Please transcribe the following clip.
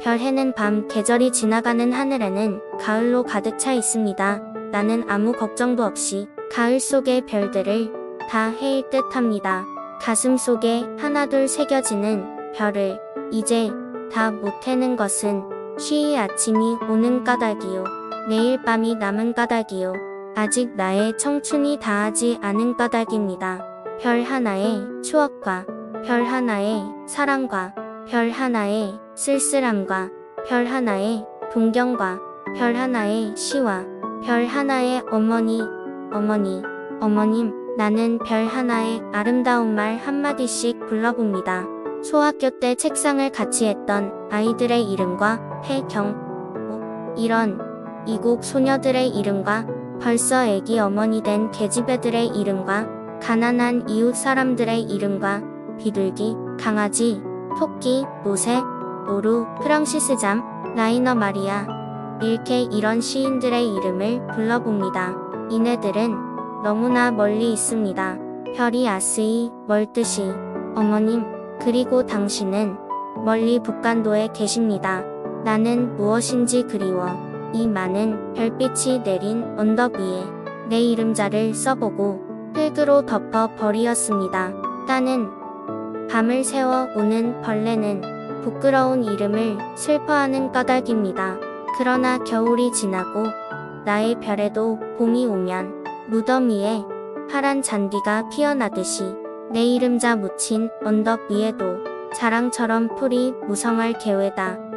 별 해는 밤 계절이 지나가는 하늘에는 가을로 가득 차 있습니다. 나는 아무 걱정도 없이 가을 속의 별들을 다 해일 듯 합니다. 가슴 속에 하나둘 새겨지는 별을 이제 다 못 해는 것은 쉬이 아침이 오는 까닭이요. 내일 밤이 남은 까닭이요. 아직 나의 청춘이 다하지 않은 까닭입니다. 별 하나의 추억과 별 하나의 사랑과 별 하나의 쓸쓸함과 별 하나의 동경과 별 하나의 시와 별 하나의 어머니, 어머니, 어머님, 나는 별 하나의 아름다운 말 한마디씩 불러봅니다. 소학교 때 책상을 같이 했던 아이들의 이름과 오, 이런 이국 소녀들의 이름과 벌써 애기 어머니 된 계집애들의 이름과 가난한 이웃 사람들의 이름과 비둘기, 강아지, 토끼, 노새, 노루, 프랑시스 잠, 라이너 마리아, 일케 이런 시인들의 이름을 불러봅니다. 이네들은 너무나 멀리 있습니다. 별이 아스이 멀듯이 어머님 그리고 당신은 멀리 북간도에 계십니다. 나는 무엇인지 그리워 이 많은 별빛이 내린 언덕 위에 내 이름자를 써보고 흙으로 덮어 버리었습니다. 나는 밤을 새워 오는 벌레는 부끄러운 이름을 슬퍼하는 까닭입니다. 그러나 겨울이 지나고 나의 별에도 봄이 오면 무덤 위에 파란 잔디가 피어나듯이 내 이름자 묻힌 언덕 위에도 자랑처럼 풀이 무성할 계회다.